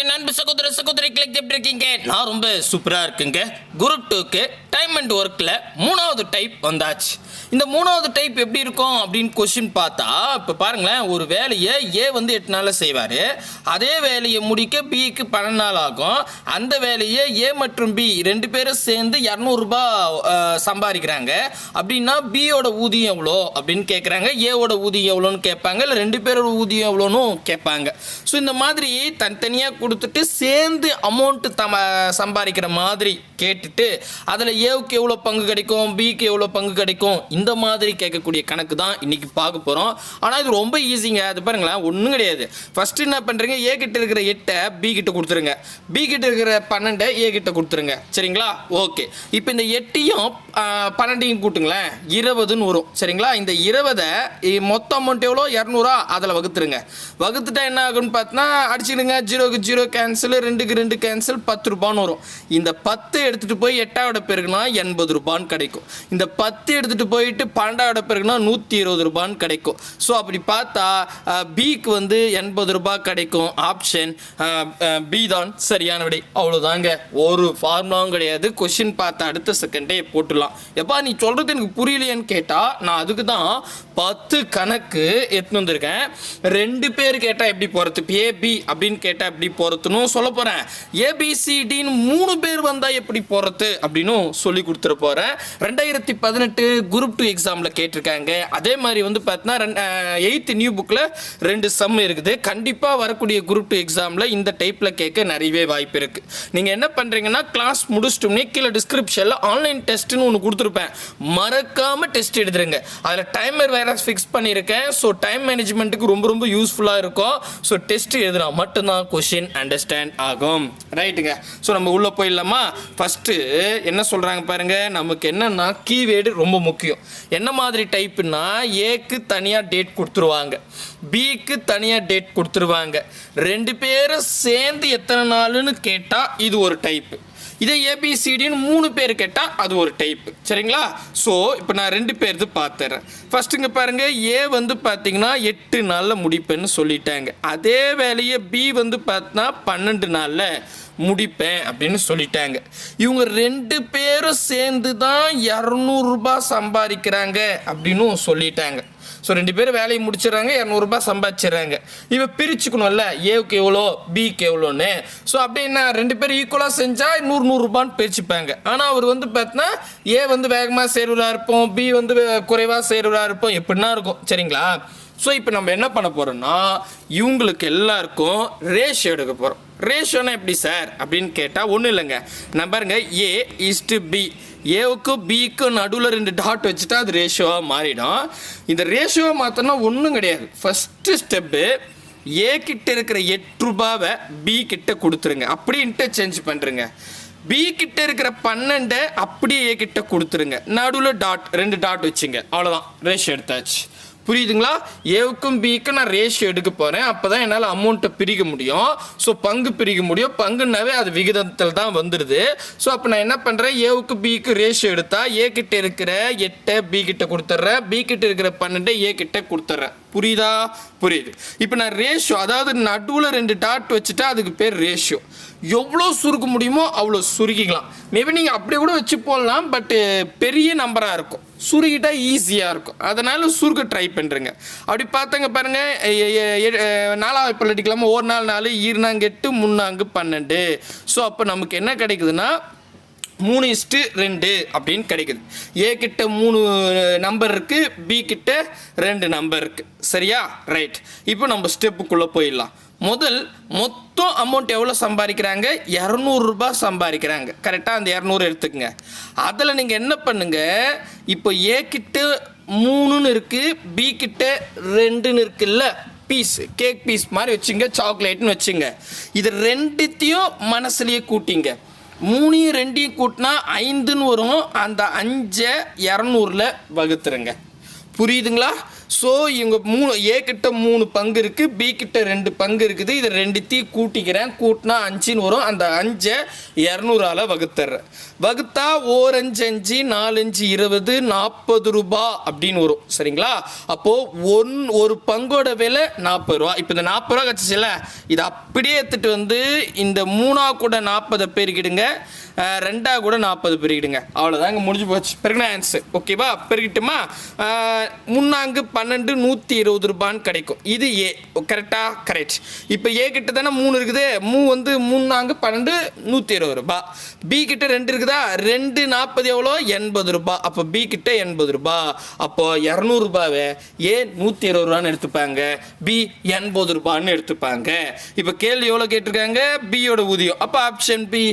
என் அன்பு சகோதர சகோதரிகளை எப்படி இருக்கீங்க? நான் ரொம்ப சூப்பராக இருக்குங்க. குரூப் டூக்கு டைம் அண்ட் ஒர்க்கில் மூணாவது டைப் வந்தாச்சு. இந்த மூணாவது டைப் எப்படி இருக்கும் அப்படின்னு கொஸ்டின் பார்த்தா இப்போ பாருங்களேன் ஒரு வேலையை ஏ வந்து எட்டு நாளில் செய்வார். அதே வேலையை முடிக்க பிக்கு பன்னெண்டு நாள் ஆகும். அந்த வேலையை ஏ மற்றும் பி ரெண்டு பேரும் சேர்ந்து இரநூறுபா சம்பாதிக்கிறாங்க. அப்படின்னா பியோட ஊதியம் எவ்வளோ அப்படின்னு கேட்குறாங்க ஏவோட ஊதியம் எவ்வளோன்னு கேட்பாங்க. இல்லை ரெண்டு பேரோட ஊதியம் எவ்வளோன்னு கேட்பாங்க. ஸோ இந்த மாதிரி தனித்தனியாக கொடுத்துட்டு சேர்ந்து அமௌண்ட்டு தம சம்பாதிக்கிற மாதிரி கேட்டுட்டு அதில் ஏவுக்கு எவ்வளோ பங்கு கிடைக்கும் பிக்கு எவ்வளோ பங்கு கிடைக்கும் இந்த மாதிரி கேட்கக்கூடிய கணக்கு தான் இன்றைக்கி பார்க்க போகிறோம் ஆனால் இது ரொம்ப ஈஸிங்க அது பாருங்களேன் ஒன்றும் கிடையாது. ஃபஸ்ட்டு என்ன பண்ணுறீங்க ஏ கிட்ட இருக்கிற எட்டை பி கிட்ட கொடுத்துருங்க. பி கிட்ட இருக்கிற பன்னெண்டை ஏ கிட்ட கொடுத்துருங்க. சரிங்களா? ஓகே இப்போ இந்த எட்டையும் பன்னெண்டையும் கூட்டுங்களேன். இருபதுன்னு வரும். சரிங்களா? இந்த இருபதை மொத்த அமௌண்ட் எவ்வளோ? இரநூறா? அதில் வகுத்துருங்க. வகுத்துட்டா என்ன ஆகும்னு பார்த்தோன்னா அடிச்சிடுங்க ஜீரோக்கு ஜீரோ கேன்சல் ரெண்டுக்கு ரெண்டு கேன்சல் பத்து ரூபான்னு வரும். இந்த பத்து எடுத்துகிட்டு போய் எட்டாவோட பெருக்குனா எண்பது ரூபான்னு கிடைக்கும். இந்த பத்து எடுத்துகிட்டு போயிட்டு பன்னெண்டாவோட பெருக்குனா நூற்றி இருபது ரூபான்னு கிடைக்கும். ஸோ அப்படி பார்த்தா பிக்கு வந்து எண்பது ரூபாய் கிடைக்கும். ஆப்ஷன் பி தான் சரியான விடை. அவ்வளோதாங்க ஒரு ஃபார்முலாவும் கிடையாது. கொஷின் பார்த்தா அடுத்த செகண்டே போட்டுடலாம். எப்பா நீ சொல்கிறது எனக்கு புரியலையேன்னு கேட்டால் நான் அதுக்கு தான் பத்து கணக்கு எடுத்துன்னு வந்திருக்கேன். ரெண்டு பேர் கேட்டால் எப்படி போகிறது ஏபி அப்படின்னு கேட்டால் எப்படி போகிறதுன்னு சொல்ல போகிறேன் ஏபிசிடின்னு மூணு பேர் வந்தால் எப்படி போகிறது அப்படின்னு சொல்லி கொடுத்துட போகிறேன் ரெண்டாயிரத்தி பதினெட்டு குரூப் டூ எக்ஸாமில் கேட்டிருக்காங்க. அதே மாதிரி வந்து பார்த்தீங்கன்னா எயித்து நியூ புக்கில் ரெண்டு சம் இருக்குது. கண்டிப்பாக வரக்கூடிய குரூப் டூ எக்ஸாமில் இந்த டைப்பில் கேட்க நிறையவே வாய்ப்பு இருக்குது நீங்கள் என்ன பண்ணுறீங்கன்னா கிளாஸ் முடிச்சிட்டோம்னே கீழே டிஸ்கிரிப்ஷனில் ஆன்லைன் டெஸ்ட்டுன்னு ஒன்று கொடுத்துருப்பேன். மறக்காமல் டெஸ்ட் எடுத்துருங்க. அதில் டைமர் வேற ஃபிக்ஸ் பண்ணியிருக்கேன். ஸோ டைம் மேனேஜ்மெண்ட்டுக்கு ரொம்ப ரொம்ப யூஸ்ஃபுல்லாக இருக்கும். ஸோ டெஸ்ட் எழுதுனா மட்டும்தான் கொஷின் அண்டர்ஸ்டாண்ட் ஆகும். ரைட்டுங்க ஸோ நம்ம உள்ளே போயிடலாமா? ஃபஸ்ட்டு என்ன சொல்கிறாங்க பாருங்க நமக்கு என்னன்னா கீவேர்டு ரொம்ப முக்கியம். என்ன மாதிரி டைப்புன்னா ஏக்கு தனியாக டேட் கொடுத்துருவாங்க. பிக்கு தனியாக டேட் கொடுத்துருவாங்க. ரெண்டு பேரும் சேர்ந்து எத்தனை நாளுன்னு கேட்டால் இது ஒரு டைப்பு இதே ஏபிசிடின்னு மூணு பேர் கேட்டால் அது ஒரு டைப் சரிங்களா? ஸோ இப்போ நான் ரெண்டு பேர்து பார்த்துறேன் ஃபர்ஸ்ட்டுங்க பாருங்கள் ஏ வந்து பார்த்தீங்கன்னா எட்டு நாளில் முடிப்பேன்னு சொல்லிட்டாங்க. அதே வேலையை பி வந்து பார்த்தா பன்னெண்டு நாளில். முடிப்பேன் அப்படின்னு சொல்லிட்டாங்க. இவங்க ரெண்டு பேரும் சேர்ந்து தான் இரநூறுபா சம்பாதிக்கிறாங்க அப்படின்னு சொல்லிட்டாங்க. ஸோ ரெண்டு பேரும் வேலையை முடிச்சிடுறாங்க இரநூறுபா சம்பாதிச்சிடுறாங்க. இவன் பிரிச்சுக்கணும்ல ஏவுக்கு எவ்வளோ பிக்கு எவ்வளோன்னு. ஸோ அப்படின்னா ரெண்டு பேரும் ஈக்குவலாக செஞ்சால் நூறு நூறுரூபான்னு பிரிச்சுப்பாங்க. ஆனால் அவர் வந்து பார்த்தீங்கன்னா ஏ வந்து வேகமாக சேருவராக இருப்போம் பி வந்து குறைவாக சேருவராக இருப்போம் எப்படின்னா இருக்கும் சரிங்களா? ஸோ இப்போ நம்ம என்ன பண்ண போகிறோம்னா இவங்களுக்கு எல்லாருக்கும் ரேஷியோ எடுக்க போகிறோம் ரேஷியோனா எப்படி சார்? அப்படின்னு கேட்டால் ஒன்றும் இல்லைங்க. நான் பாருங்க ஏ இஸ்டு பி ஏவுக்கும் பிக்கும் நடுவில் ரெண்டு டாட் வச்சுட்டா அது ரேஷியோவாக மாறிடும். இந்த ரேஷியோவை மாற்றினா ஒன்றும் கிடையாது. ஃபஸ்ட்டு ஸ்டெப்பு ஏ கிட்ட இருக்கிற எட்டு ரூபாவை பி கிட்ட கொடுத்துருங்க. அப்படியே இன்டர்சேஞ்ச் பண்ணுறங்க பி கிட்ட இருக்கிற பன்னெண்டை அப்படியே ஏ கிட்ட கொடுத்துருங்க. நடுவில் டாட் ரெண்டு டாட் வச்சுங்க. அவ்வளோதான் ரேஷியோ எடுத்தாச்சு. புரியுதுங்களா? ஏவுக்கும் பிக்கு நான் ரேஷியோ எடுக்க போகிறேன் அப்போ தான் என்னால் அமௌண்ட்டை பிரிக்க முடியும். ஸோ பங்கு பிரிக்க முடியும். பங்குனாவே அது விகிதத்தில் தான் வந்துடுது ஸோ அப்போ நான் என்ன பண்ணுறேன் ஏவுக்கு பிக்கு ரேஷியோ எடுத்தால் ஏ கிட்ட இருக்கிற எட்டை பி கிட்ட கொடுத்துட்றேன். பி கிட்ட இருக்கிற பன்னெண்டை ஏ கிட்ட கொடுத்துட்றேன். புரியுதா? புரியுது. இப்போ நான் ரேஷியோ அதாவது நடுவில் ரெண்டு டாட் வச்சுட்டா அதுக்கு பேர் ரேஷியோ எவ்வளோ சுருக்க முடியுமோ அவ்வளோ சுருக்கிக்கலாம். மேபி நீங்கள் அப்படி கூட வச்சு போடலாம் பட்டு பெரிய நம்பராக இருக்கும். சுருக்கிட்டா ஈஸியாக இருக்கும். அதனால் சுருக்க ட்ரை பண்ணுறேங்க அப்படி பார்த்தாங்க பாருங்கள் நாலாவது இப்போ அடிக்கலாமா? ஒரு நாள் நாலு ஈர்னாங்கெட்டு முன்னாங்கு பன்னெண்டு. ஸோ அப்போ நமக்கு என்ன கிடைக்குதுன்னா மூணு இஸ்ட்டு ரெண்டு அப்படின்னு கிடைக்குது. ஏ கிட்ட மூணு நம்பர் இருக்குது பி கிட்ட ரெண்டு நம்பர் இருக்குது சரியா? ரைட் இப்போ நம்ம ஸ்டெப்புக்குள்ளே போயிடலாம். முதல் மொத்தம் அமௌண்ட் எவ்வளோ சம்பாதிக்கிறாங்க? இரநூறுபா சம்பாதிக்கிறாங்க. கரெக்டாக அந்த இரநூறு எடுத்துக்கங்க. அதில் நீங்கள் என்ன பண்ணுங்க? இப்போ ஏ கிட்ட மூணுன்னு இருக்குது பி கிட்ட ரெண்டுன்னு இருக்குல்ல? பீஸ் கேக் பீஸ் மாதிரி வச்சுங்க சாக்லேட்னு வச்சுங்க. இது ரெண்டுத்தையும் மனசுலேயே கூட்டிங்க. மூணையும் ரெண்டையும் கூட்டினா ஐந்துன்னு வரும். அந்த அஞ்சை இரநூறுல வகுத்துருங்க. புரியுதுங்களா? ஸோ இவங்க மூணு ஏ கிட்ட மூணு பங்கு இருக்குது பி கிட்ட ரெண்டு பங்கு இருக்குது. இதை ரெண்டுத்தையும் கூட்டிக்கிறேன். கூட்டினா அஞ்சுன்னு வரும். அந்த அஞ்சை இரநூறால் வகுத்துறேன். வகுத்தா ஓர் அஞ்சு அஞ்சு நாலஞ்சு இருபது நாற்பது ரூபா அப்படின்னு வரும். சரிங்களா? அப்போது ஒன் ஒரு பங்கோட விலை நாற்பது ரூபா. இப்போ இந்த நாற்பது ரூபா கிடச்சிச்சுல இதை அப்படியே எடுத்துகிட்டு வந்து இந்த மூணா கூட நாற்பதை பெருக்கிடுங்க. ரெண்டாக ரெண்டா கூட நாற்பது பெருக்கிடுங்க. அவ்வளோதாங்க முடிஞ்சு போச்சு. பெருகின ஆன்சர் ஓகேவா பெருகிட்டுமா முன்னாங்கு பன்னெண்டு நூற்றி இருபது ரூபான்னு கிடைக்கும். இது ஏ கரெக்டாக கரெக்ட் இப்போ ஏ கிட்ட தானே மூணு இருக்குது. மூ வந்து மூணு நான்கு பன்னெண்டு நூற்றி இருபது ரூபாய் பி கிட்ட ரெண்டு இருக்குதா? ரெண்டு நாற்பது எவ்வளோ? எண்பது ரூபாய் அப்போ பி கிட்ட எண்பது ரூபாய் அப்போ இரநூறுபாவை ஏ நூற்றி இருபது ரூபான்னு எடுத்துப்பாங்க. பி எண்பது ரூபான்னு எடுத்துப்பாங்க. இப்போ கேள்வி எவ்வளோ கேட்டிருக்காங்க? பியோட ஊதியம். அப்போ ஆப்ஷன் பி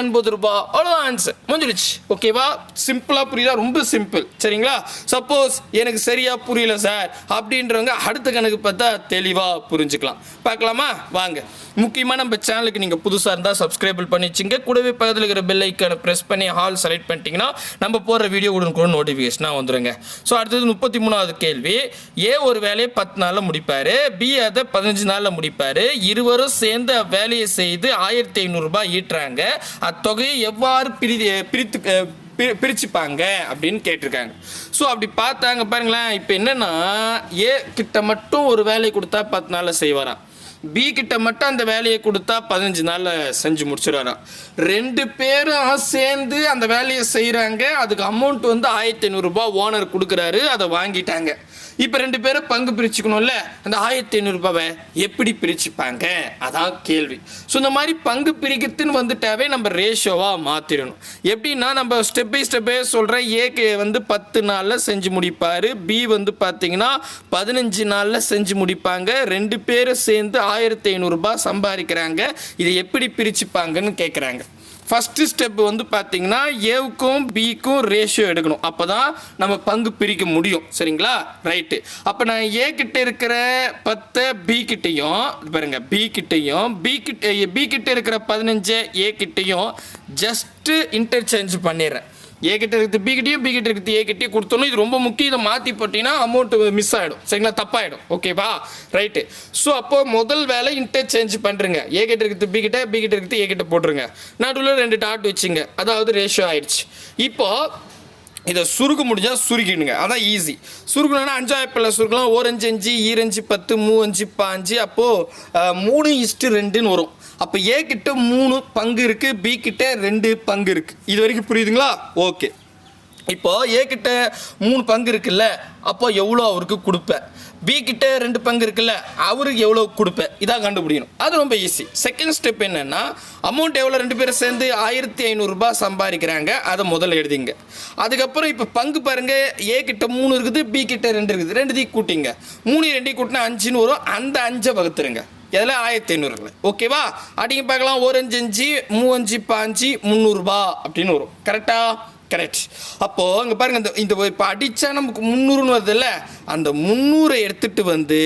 எண்பது ரூபாய் அவ்வளோ ஆன்சர் முடிஞ்சிடுச்சு. ஓகேவா சிம்பிளாக புரியுதா? ரொம்ப சிம்பிள் சரிங்களா? சப்போஸ் எனக்கு சரியா புரியல சார் சார் அப்படின்றவங்க அடுத்த கணக்கு பார்த்தா தெளிவாக புரிஞ்சுக்கலாம். பார்க்கலாமா? வாங்க. முக்கியமாக நம்ம சேனலுக்கு நீங்கள் புதுசாக இருந்தால் சப்ஸ்கிரைபிள் பண்ணி வச்சுங்க. கூடவே பக்கத்தில் இருக்கிற பெல் ஐக்கானை ப்ரெஸ் பண்ணி ஹால் செலக்ட் பண்ணிட்டீங்கன்னா நம்ம போடுற வீடியோ உடனுக்குடன் நோட்டிஃபிகேஷனாக வந்துடுங்க ஸோ அடுத்தது முப்பத்தி மூணாவது கேள்வி. ஏ ஒரு வேலையை பத்து நாளில் முடிப்பார்? பி அதை பதினஞ்சு நாளில் முடிப்பார்? இருவரும் சேர்ந்து வேலையை செய்து ஆயிரத்தி ஐநூறுரூபா ஈட்டுறாங்க. அத்தொகையை எவ்வாறு பிரி பிரித்து பி- பிரிச்சுப்பாங்க அப்படின்னு கேட்டிருக்காங்க. ஸோ அப்படி பார்த்தாங்க பாருங்களேன் இப்போ என்னன்னா ஏ கிட்ட மட்டும் ஒரு வேலையை கொடுத்தா பத்து நாளில் செய்வாராம். பி கிட்ட மட்டும் அந்த வேலையை கொடுத்தா பதினஞ்சு நாளில் செஞ்சு முடிச்சிடுவாராம். ரெண்டு பேரும் சேர்ந்து அந்த வேலையை செய்கிறாங்க அதுக்கு அமௌண்ட் வந்து ஆயிரத்தி ஐநூறுரூபா ஓனர் கொடுக்குறாரு அதை வாங்கிட்டாங்க. இப்போ ரெண்டு பேரும் பங்கு பிரிச்சுக்கணும்ல. அந்த ஆயிரத்தி ஐநூறுரூபாவை எப்படி பிரிச்சுப்பாங்க? அதான் கேள்வி. ஸோ இந்த மாதிரி பங்கு பிரிக்கிறதுன்னு வந்துட்டாவே நம்ம ரேஷியோவாக மாற்றிடணும் எப்படின்னா நம்ம ஸ்டெப் பை ஸ்டெப்பே சொல்கிறேன் ஏக்கு வந்து பத்து நாளில் செஞ்சு முடிப்பார். பி வந்து பார்த்தீங்கன்னா பதினஞ்சு நாளில் செஞ்சு முடிப்பாங்க. ரெண்டு பேரும் சேர்ந்து ஆயிரத்தி ஐநூறுரூபா சம்பாதிக்கிறாங்க. இதை எப்படி பிரிச்சுப்பாங்கன்னு கேட்குறாங்க ஃபஸ்ட்டு ஸ்டெப் வந்து பார்த்தீங்கன்னா ஏவுக்கும் பிக்கும் ரேஷியோ எடுக்கணும். அப்போ தான் நம்ம பங்கு பிரிக்க முடியும். சரிங்களா? ரைட்டு அப்போ நான் ஏ கிட்ட இருக்கிற பத்தை பி கிட்டேயும் பாருங்க பி கிட்டேயும் பி கிட்ட பி கிட்ட இருக்கிற பதினஞ்சை ஏ கிட்டேயும் ஜஸ்ட்டு இன்டர்சேஞ்ச் பண்ணிடுறேன். ஏ கிட்ட இருக்குது பி கிட்டயும் பி கிட்ட இருக்குது ஏ கிட்டயும் கொடுத்தோணும் இது ரொம்ப முக்கியம். இதை மாற்றி போட்டிங்கன்னா அமௌண்ட்டு மிஸ் ஆகிடும் சரிங்களா? தப்பாயிடும். ஓகேவா ரைட்டு ஸோ அப்போ முதல் வேலை இன்டர்சேஞ்ச் பண்ணுறங்க ஏ கிட்ட இருக்குது பி கிட்ட பி கிட்ட இருக்குது ஏ கிட்ட போட்டுருங்க. நடுவில் ரெண்டு டாட் வச்சுங்க. அதாவது ரேஷியோ ஆயிடுச்சு. இப்போது இதை சுருக்க முடிஞ்சால் சுருக்கிடுங்க. அதான் ஈஸி சுருக்கணும்னா அஞ்சாயிரப்பில் சுருக்கலாம். ஓரஞ்சு அஞ்சு ஈரஞ்சு பத்து மூ அஞ்சு பாஞ்சு அப்போது மூணு இஷ்டு ரெண்டுன்னு வரும். அப்போ ஏ கிட்ட மூணு பங்கு இருக்குது பி கிட்ட ரெண்டு பங்கு இருக்குது இது வரைக்கும் புரியுதுங்களா? ஓகே இப்போ ஏ கிட்ட மூணு பங்கு இருக்குல்ல அப்போ எவ்வளோ அவருக்கு கொடுப்பேன்? பி கிட்ட ரெண்டு பங்கு இருக்குல்ல அவருக்கு எவ்வளோ கொடுப்பேன்? இதான் கண்டுபிடிக்கணும். அது ரொம்ப ஈஸி செகண்ட் ஸ்டெப் என்னென்னா அமௌண்ட் எவ்வளோ ரெண்டு பேரும் சேர்ந்து ஆயிரத்தி ஐநூறுரூபா சம்பாதிக்கிறாங்க. அதை முதல்ல எழுதிங்க. அதுக்கப்புறம் இப்போ பங்கு பாருங்கள் ஏ கிட்ட மூணு இருக்குது பி கிட்ட ரெண்டு இருக்குது. ரெண்டுத்தையும் கூட்டிங்க. மூணு ரெண்டையும் கூட்டினா அஞ்சுன்னு வரும். அந்த அஞ்சை வகுத்துருங்க. இதில் ஆயிரத்தி ஐநூறுல ஓகேவா? அடிங்க பார்க்கலாம். ஒரு அஞ்சு அஞ்சு மூவஞ்சு பாஞ்சு முந்நூறுபா அப்படின்னு வரும். கரெக்டாக கரெக்ட் அப்போது அங்கே பாருங்க இந்த இந்த இப்போ அடித்தா நமக்கு முந்நூறுன்னு வருதுல்ல? அந்த முந்நூறை எடுத்துகிட்டு வந்து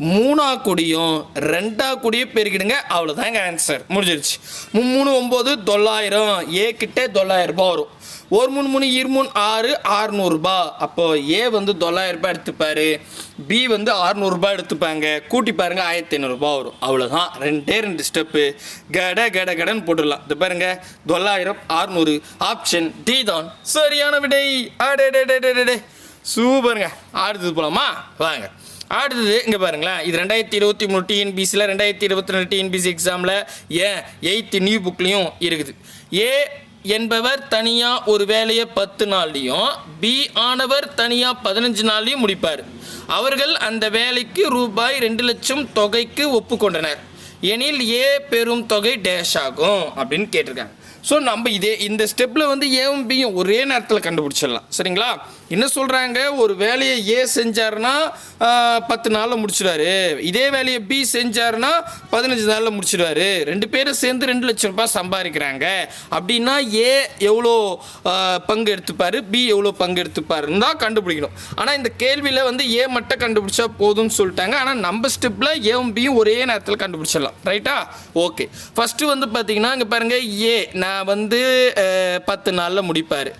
மூணா கொடியும் ரெண்டா கொடியும் பெருக்கிடுங்க. அவ்வளோதாங்க ஆன்சர் முடிஞ்சிருச்சு. மூணு ஒம்பது தொள்ளாயிரம். ஏ கிட்டே தொள்ளாயிரம் ரூபாய் வரும். ஒரு மூணு மூணு இருமூணு ஆறு ஆறுநூறுபா அப்போது ஏ வந்து தொள்ளாயிரம் ரூபாய் பி வந்து அறுநூறுபா எடுத்துப்பாங்க. கூட்டி பாருங்க ஆயிரத்தி ஐநூறுரூபா வரும். அவ்வளோதான் ரெண்டே ரெண்டு ஸ்டெப்பு கட கட கடன்னு போட்டுடலாம். இது பாருங்க தொள்ளாயிரம் அறுநூறு ஆப்ஷன் டி தான். சரியான விடை. அடே சூப்பருங்க. அடுத்தது போலாமா? வாங்க. அடுத்தது இங்கே பாருங்களேன். இது ரெண்டாயிரத்தி இருபத்தி மூணு டிஎன்பிசியில் ரெண்டாயிரத்தி இருபத்தி ரெண்டு டிஎன்பிசி எக்ஸாமில் ஏன் எயித்து நியூ புக்லேயும் இருக்குது. ஏ என்பவர் தனியாக ஒரு வேலையை பத்து நாள்லையும் பி ஆனவர் தனியாக பதினஞ்சு நாள்லையும் முடிப்பார். அவர்கள் அந்த வேலைக்கு ரூபாய் ரெண்டு லட்சம் தொகைக்கு ஒப்புக்கொண்டனர். எனில் ஏ பெரும் தொகை டேஷ் ஆகும் அப்படின்னு கேட்டிருக்காங்க. ஸோ நம்ம இதே இந்த ஸ்டெப்பில் வந்து ஏவும் பியும் ஒரே நேரத்தில் கண்டுபிடிச்சிடலாம். சரிங்களா? என்ன சொல்கிறாங்க ஒரு வேலையை ஏ செஞ்சாருன்னா பத்து நாளில் முடிச்சிடுவாரு இதே வேலையை பி செஞ்சாருன்னா பதினஞ்சு நாளில் முடிச்சிடுவாரு ரெண்டு பேரும் சேர்ந்து ரெண்டு லட்சம் ரூபாய் சம்பாதிக்கிறாங்க. அப்படின்னா ஏ எவ்வளோ பங்கு எடுத்துப்பார்? பி எவ்வளோ பங்கு எடுத்துப்பாருன்னு தான் கண்டுபிடிக்கணும். ஆனால் இந்த கேள்வியில் வந்து ஏ மட்டும் கண்டுபிடிச்சா போதும்னு சொல்லிட்டாங்க. ஆனால் நம்ம ஸ்டெப்பில் ஏவும் பியும் ஒரே நேரத்தில் கண்டுபிடிச்சிடலாம். ரைட்டா ஓகே ஃபஸ்ட்டு வந்து பார்த்தீங்கன்னா இங்கே பாருங்கள் ஏ. நான் வந்து பத்து நாளில் முடிப்பார்.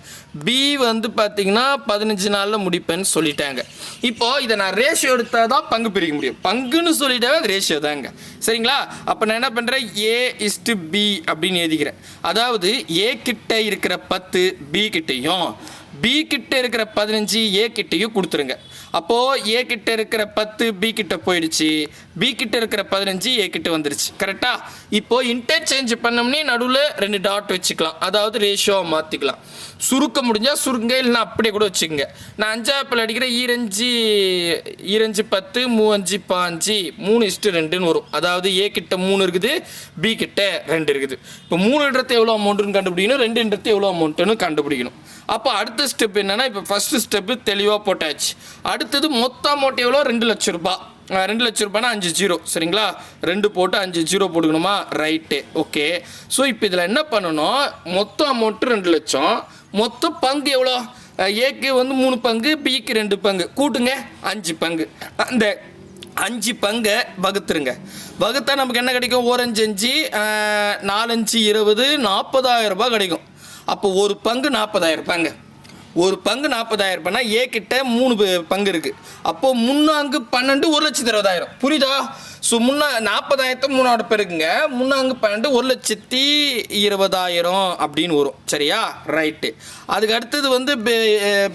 பி வந்து பார்த்தீங்கன்னா பதினஞ்சு நாளில் முடிப்பேன்னு சொல்லிட்டாங்க. இப்போது இதை நான் ரேஷியோ எடுத்தால் தான் பங்கு பிரிக்க முடியும். பங்குன்னு சொல்லிட்டாவே அது ரேஷியோ தாங்க. சரிங்களா? அப்போ நான் என்ன பண்ணுறேன் ஏ இஸ்டு பி அப்படின்னு எழுதிக்கிறேன். அதாவது ஏ கிட்ட இருக்கிற பத்து பி கிட்டையும் பி கிட்ட இருக்கிற பதினஞ்சு ஏ கிட்டையும் கொடுத்துருங்க. அப்போ ஏ கிட்ட இருக்கிற பத்து பி கிட்ட போயிடுச்சு. பி கிட்ட இருக்கிற பதினஞ்சு ஏ கிட்ட வந்துருச்சு. கரெக்டா இப்போ இன்டர்சேஞ்ச் பண்ணோம்னே நடுவில் ரெண்டு டாட் வச்சுக்கலாம். அதாவது ரேஷியோவை மாற்றிக்கலாம் சுருக்க முடிஞ்சால் சுருங்க இல்லைன்னா அப்படியே கூட வச்சுக்கோங்க. நான் அஞ்சாப்பில் அடிக்கிற ஈரஞ்சு ஈரஞ்சு பத்து மூவஞ்சு பாஞ்சு மூணு இஸ்ட்டு ரெண்டுன்னு வரும். அதாவது ஏ கிட்ட மூணு இருக்குது பி கிட்ட ரெண்டு இருக்குது. இப்போ மூணுன்றது எவ்வளோ அமௌண்ட்டுன்னு கண்டுபிடிக்கணும்? ரெண்டுன்றது எவ்வளோ அமௌண்ட்டுன்னு கண்டுபிடிக்கணும். அப்போ அடுத்த ஸ்டெப் என்னென்னா இப்போ ஃபஸ்ட்டு ஸ்டெப்பு தெளிவாக போட்டாச்சு. அடுத்தது மொத்த அமௌண்ட் எவ்வளோ? ரெண்டு லட்ச ரூபா. ரெண்டு லட்ச ரூபாய்னா அஞ்சு ஜீரோ. சரிங்களா? ரெண்டு போட்டு அஞ்சு ஜீரோ போட்டுக்கணுமா? ரைட்டு ஓகே ஸோ இப்போ இதில் என்ன பண்ணணும்? மொத்த அமௌண்ட்டு ரெண்டு லட்சம். மொத்த பங்கு எவ்வளோ? ஏக்கு வந்து மூணு பங்கு பிக்கு ரெண்டு பங்கு. கூட்டுங்க. அஞ்சு பங்கு. அந்த அஞ்சு பங்கை வகுத்துருங்க. வகுத்தா நமக்கு என்ன கிடைக்கும்? ஓரஞ்சு அஞ்சு நாலஞ்சு இருபது நாற்பதாயிரம் ரூபாய் கிடைக்கும். அப்போ ஒரு பங்கு நாற்பதாயிரம் ரூபாங்க ஒரு பங்கு நாற்பதாயிரம் ரூபாய்னா ஏ கிட்ட மூணு பங்கு இருக்கு. அப்போ முன்னாங்கு பன்னெண்டு ஒரு லட்சத்தி இருபதாயிரம். புரியுதா? ஸோ முன்னா நாற்பதாயிரத்தை மூணாவது பெருக்குங்க முன்னாங்கு பன்னெண்டு ஒரு லட்சத்தி இருபதாயிரம் அப்படின்னு வரும். சரியா? ரைட்டு அதுக்கு அடுத்தது வந்து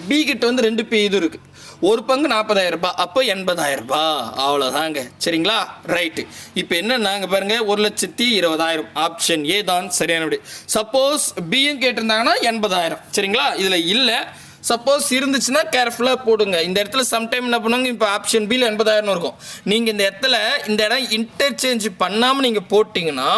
பி கிட்ட வந்து ரெண்டு பி இது இருக்குது ஒரு பங்கு நாற்பதாயிரம் ரூபாய் அப்போ எண்பதாயிரம் ரூபாய். அவ்வளோதாங்க சரிங்களா? ரைட்டு இப்போ என்ன நாங்கள் பாருங்க ஒரு லட்சத்தி இருபதாயிரம். ஆப்ஷன் ஏ தான் சரியான விடை. சப்போஸ் பியும் கேட்டிருந்தாங்கன்னா எண்பதாயிரம். சரிங்களா? இதில் இல்லை. சப்போஸ் இருந்துச்சுன்னா கேர்ஃபுல்லாக போடுங்க. இந்த இடத்துல சம்டைம் என்ன பண்ணுவாங்க? இப்போ ஆப்ஷன் பியில் எண்பதாயிரம் இருக்கும். நீங்கள் இந்த இடத்துல இந்த இடம் இன்டர்சேஞ்ச் பண்ணாமல் நீங்கள் போட்டிங்கன்னா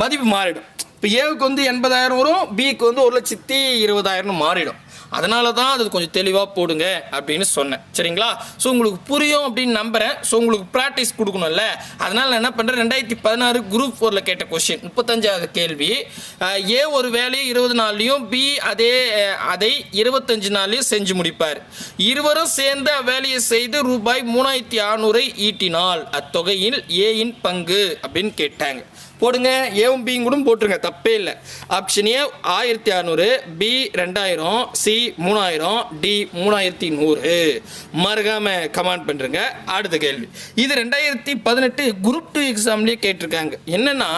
மதிப்பு மாறிடும். இப்போ ஏவுக்கு வந்து எண்பதாயிரம் வரும் பிக்கு வந்து ஒரு லட்சத்தி இருபதாயிரம்னு மாறிடும். அதனால தான் அது கொஞ்சம் தெளிவாக போடுங்க அப்படின்னு சொன்னேன். சரிங்களா? ஸோ உங்களுக்கு புரியும் அப்படின்னு நம்புகிறேன் ஸோ உங்களுக்கு ப்ராக்டிஸ் கொடுக்கணும்ல. அதனால் என்ன பண்ணுறேன் ரெண்டாயிரத்தி பதினாறு குரூப் ஃபோரில் கேட்ட கொஷின் முப்பத்தஞ்சாவது கேள்வி. ஏ ஒரு வேலையை இருபது நாள்லையும் பி அதே அதை இருபத்தஞ்சு நாள்லையும் செஞ்சு முடிப்பார். இருவரும் சேர்ந்து அவ்வேலையை செய்து ரூபாய் மூணாயிரத்தி அறநூறை ஈட்டினால் அத்தொகையில் ஏயின் பங்கு அப்படின்னு கேட்டாங்க. போடுங்க. ஏவும் பியும் கூட போட்டுருங்க. தப்பே இல்லை. ஆப்ஷன் ஏ ஆயிரத்தி அறநூறு பி ரெண்டாயிரம் சி மூணாயிரம் டி மூணாயிரத்தி நூறு. மறக்காம கமெண்ட் பண்ணுறங்க அடுத்த கேள்வி. இது ரெண்டாயிரத்தி பதினெட்டு குரூப் டூ எக்ஸாம்லேயே கேட்டிருக்காங்க. என்னென்னா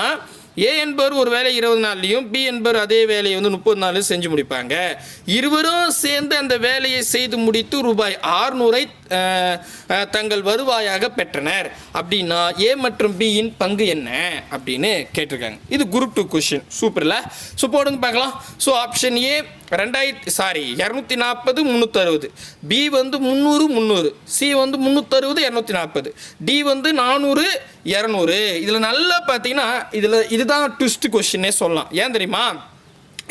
ஏ என்பவர் ஒரு வேலை இருபது நாள்லையும் பி என்பவர் அதே வேலையை வந்து முப்பது நாள்லையும் செஞ்சு முடிப்பாங்க. இருவரும் சேர்ந்து அந்த வேலையை செய்து முடித்து ரூபாய் ஆறுநூறை தங்கள் வருவாயாக பெற்றனர். அப்படின்னா ஏ மற்றும் பியின் பங்கு என்ன? அப்படின்னு கேட்டிருக்காங்க. இது குரூப் டூ கொஷின் சூப்பரில் ஸோ போடுங்க பார்க்கலாம். ஸோ ஆப்ஷன் ஏ ரெண்டாயிரத்தி சாரி இரநூத்தி நாற்பது முந்நூற்றறுபது பி வந்து முந்நூறு முந்நூறு. சி வந்து முந்நூற்றறுபது இரநூத்தி நாற்பது டி வந்து நானூறு இரநூறு. இதில் நல்லா பார்த்தீங்கன்னா இதில் இதுதான் ட்விஸ்ட் கொஷின்னே சொல்லலாம். ஏன் தெரியுமா?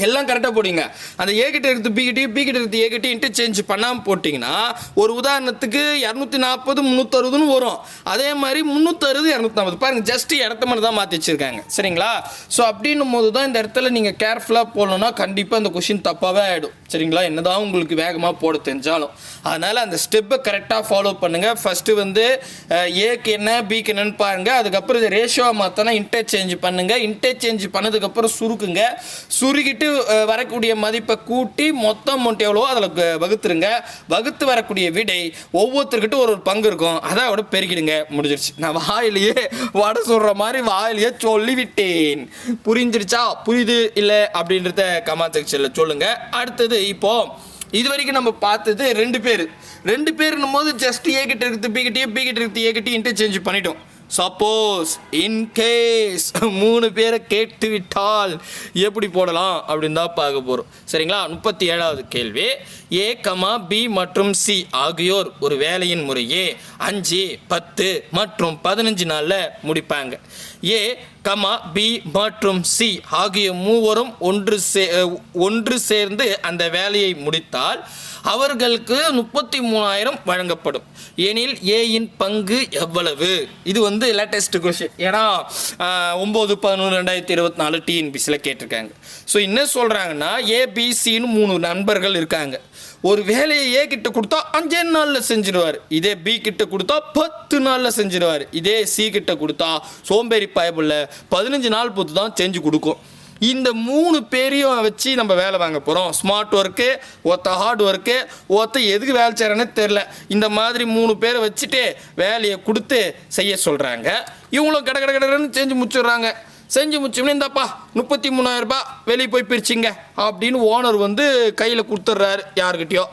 எல்லாம் கரெக்டாக போடுங்க அந்த ஏ கிட்ட இருக்கிறது பி கிட்டே பி கிட்ட ஏ கிட்டே இன்டர்சேஞ்ச் பண்ணாமல் போட்டிங்கன்னா ஒரு உதாரணத்துக்கு இரநூத்தி நாற்பது முந்நூற்றறுபதுன்னு வரும். அதே மாதிரி முந்நூற்றறுபது இரநூத்தி நாற்பது பாருங்கள் ஜஸ்ட் இடத்த மட்டும் தான் மாற்றி வச்சிருக்காங்க. சரிங்களா? ஸோ அப்படின்னும் போது தான் இந்த இடத்துல நீங்கள் கேர்ஃபுல்லாக போடணும்னா கண்டிப்பாக அந்த கொஷின் தப்பாகவே ஆகிடும் சரிங்களா? என்னதான் உங்களுக்கு வேகமாக போட தெரிஞ்சாலும். அதனால் அந்த ஸ்டெப்பை கரெக்டாக ஃபாலோ பண்ணுங்கள் ஃபஸ்ட்டு வந்து ஏக்கு என்ன பிக்கு என்னன்னு பாருங்கள் அதுக்கப்புறம் இது ரேஷியோவை மாற்றினா இன்டர்சேஞ்ச் பண்ணுங்கள் இன்டர்சேஞ்ச் பண்ணதுக்கப்புறம் சுருக்குங்க. சுருக்கிட்டு வரக்கூடிய மதிப்பை கூட்டி மொத்த அமௌண்ட் எவ்வளோ அதில் வகுத்துருங்க. வகுத்து வரக்கூடிய விடை ஒவ்வொருத்தர்கிட்ட ஒரு ஒரு பங்கு இருக்கும். அதை விட பெருக்கிடுங்க. முடிஞ்சிருச்சு. நான் வாயிலேயே வடை சொல்கிற மாதிரி வாயிலேயே சொல்லிவிட்டேன். புரிஞ்சிருச்சா? புரியுது இல்லை? அப்படின்றத கமெண்ட் செக்ஷனில் சொல்லுங்கள் அடுத்தது இப்போ இது வரைக்கும் நம்ம பார்த்தது ரெண்டு பேர். ரெண்டு பேருன்னும் போது ஜஸ்ட் ஏ கிட்ட இருக்குது பி கிட்டே பி கிட்ட இருக்குது ஏ கிட்டே இன்டர்சேஞ்ச் பண்ணிட்டோம். சப்போஸ் இன்கேஸ் மூணு பேரை கேட்டு விட்டால் எப்படி போடலாம் அப்படின்னு தான் பார்க்க போகிறோம் சரிங்களா? முப்பத்தி ஏழாவது கேள்வி. ஏ கமா பி மற்றும் சி ஆகியோர் ஒரு வேலையின் முறையே அஞ்சு பத்து மற்றும் பதினஞ்சு நாளில் முடிப்பாங்க. ஏ கமா பி மற்றும் சி ஆகிய மூவரும் ஒன்று சே ஒன்று சேர்ந்து அந்த வேலையை முடித்தால் அவர்களுக்கு முப்பத்தி மூணாயிரம் வழங்கப்படும். எனில் ஏயின் பங்கு எவ்வளவு? இது வந்து லேட்டஸ்ட் கொஷின் ஏன்னா ஒம்பது பதினொன்று ரெண்டாயிரத்தி இருபத்தி நாலு டிஎன்பிசியில் கேட்டிருக்காங்க. ஸோ என்ன சொல்கிறாங்கன்னா ஏபிசின்னு மூணு நண்பர்கள் இருக்காங்க. ஒரு வேலையை ஏ கிட்ட கொடுத்தா அஞ்சே நாளில் செஞ்சிருவார். இதே பி கிட்ட கொடுத்தா பத்து நாளில் செஞ்சிருவார். இதே சி கிட்ட கொடுத்தா சோம்பேறி பயப்புள்ள பதினஞ்சு நாள் பொறுத்து தான் செஞ்சு கொடுக்கும். இந்த மூணு பேரையும் வச்சு நம்ம வேலை வாங்க போகிறோம் ஸ்மார்ட் ஒர்க்கு ஒருத்த ஹார்ட் ஒர்க்கு ஒருத்த எதுக்கு வேலை செய்கிறேன்னு தெரில இந்த மாதிரி மூணு பேரை வச்சுட்டு வேலையை கொடுத்து செய்ய சொல்கிறாங்க இவங்களும் கட கட கடன்னு செஞ்சு முடிச்சிடுறாங்க. செஞ்சு முடிச்சோம்னு இந்தாப்பா முப்பத்தி மூணாயிரரூபா வெளியே போய் பிரிச்சிங்க அப்படின்னு ஓனர் வந்து கையில் கொடுத்துட்றாரு யாருக்கிட்டேயோ